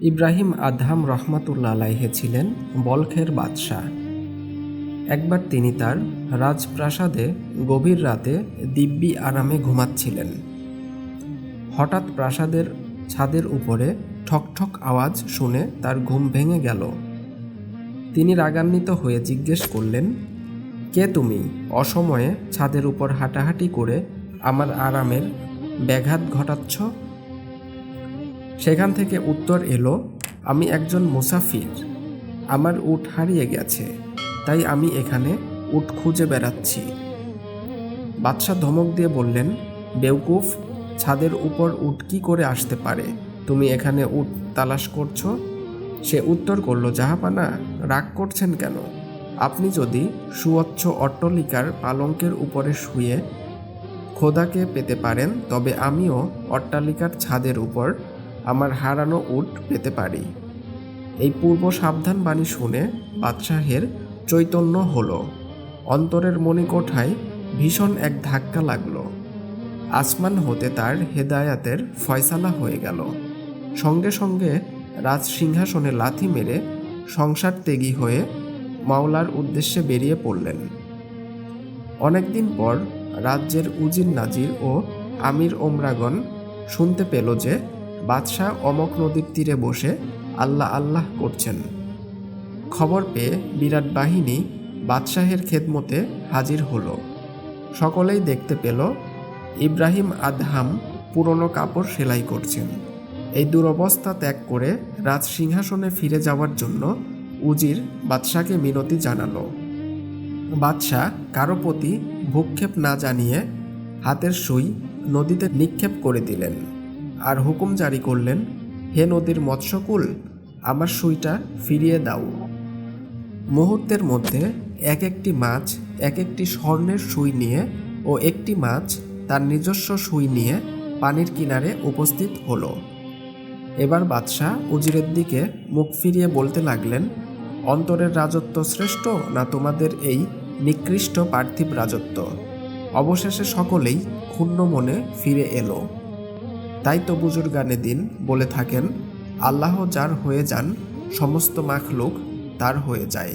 Ibrahim Adham রহমাতুল্লা আলাইহে ছিলেন বলখের বাদশাহ। একবার তিনি তার রাজপ্রাসাদে গভীর রাতে দিব্যি আরামে ঘুমাচ্ছিলেন। হঠাৎ প্রাসাদের ছাদের উপরে ঠকঠক আওয়াজ শুনে তার ঘুম ভেঙে গেল। তিনি রাগান্বিত হয়ে জিজ্ঞেস করলেন, কে তুমি? অসময়ে ছাদের উপর হাঁটাহাঁটি করে আমার আরামের ব্যাঘাত ঘটাচ্ছ? সেখান থেকে উত্তর এলো, আমি একজন মুসাফির। আমার উট হারিয়ে গেছে, তাই আমি এখানে উট খুঁজে বেড়াচ্ছি। বাদশাহ ধমক দিয়ে বললেন, বেউকুফ, ছাদের উপর উট কি করে আসতে পারে? তুমি এখানে উট তালাশ করছ? সে উত্তর করল, জাহাপানা, রাগ করছেন কেন? আপনি যদি সুচ্ছ অট্টলিকার পালঙ্কের উপরে শুয়ে খোদাকে পেতে পারেন, তবে আমিও অট্টালিকার ছাদের উপর আমার হারানো উট পেতে পারি। এই পূর্ব সাবধান বাণী শুনে বাদশাহের চৈতন্য হলো। অন্তরের মণিকোঠায় ভীষণ এক ধাক্কা লাগল। আসমান হতে তার হেদায়াতের ফয়সালা হয়ে গেল। সঙ্গে সঙ্গে রাজ সিংহাসনে লাথি মেরে সংসার ত্যাগী হয়ে মাওলার উদ্দেশ্যে বেরিয়ে পড়লেন। অনেকদিন পর রাজ্যের উজির নাজির ও আমির ওমরাগণ শুনতে পেল যে বাদশাহ অমক নদীর তীরে বসে আল্লাহ আল্লাহ করছেন। খবর পেয়ে বিরাট বাহিনী বাদশাহের খেদমতে হাজির হলো। সকলেই দেখতে পেল ইব্রাহিম আদহাম পুরনো কাপড় সেলাই করছেন। এই দুরবস্থা ত্যাগ করে রাজ সিংহাসনে ফিরে যাওয়ার জন্য উজির বাদশাকে মিনতি জানালো। বাদশাহ কারও প্রতি ভূক্ষেপ না জানিয়ে হাতের সুই নদীতে নিক্ষেপ করে দিলেন। আর হুকুম জারি করলেন, হে নদীর মৎস্যকুল, আমার সুইটা ফিরিয়ে দাও। মুহূর্তের মধ্যে এক একটি মাছ, এক একটি স্বর্ণের সুই নিয়ে ও একটি মাছ তার নিজস্ব সুই নিয়ে পানির কিনারে উপস্থিত হলো। এবার বাদশাহ উজিরের দিকে মুখ ফিরিয়ে বলতে লাগলেন, অন্তরের রাজত্ব শ্রেষ্ঠ না তোমাদের এই নিকৃষ্ট পার্থিব রাজত্ব? অবশেষে সকলেই ক্ষুণ্ণ মনে ফিরে এলো। তাই তো বুজুর্গানে দিন বলে থাকেন, আল্লাহ যার হয়ে যান, সমস্ত মাখ লোক তার হয়ে যায়।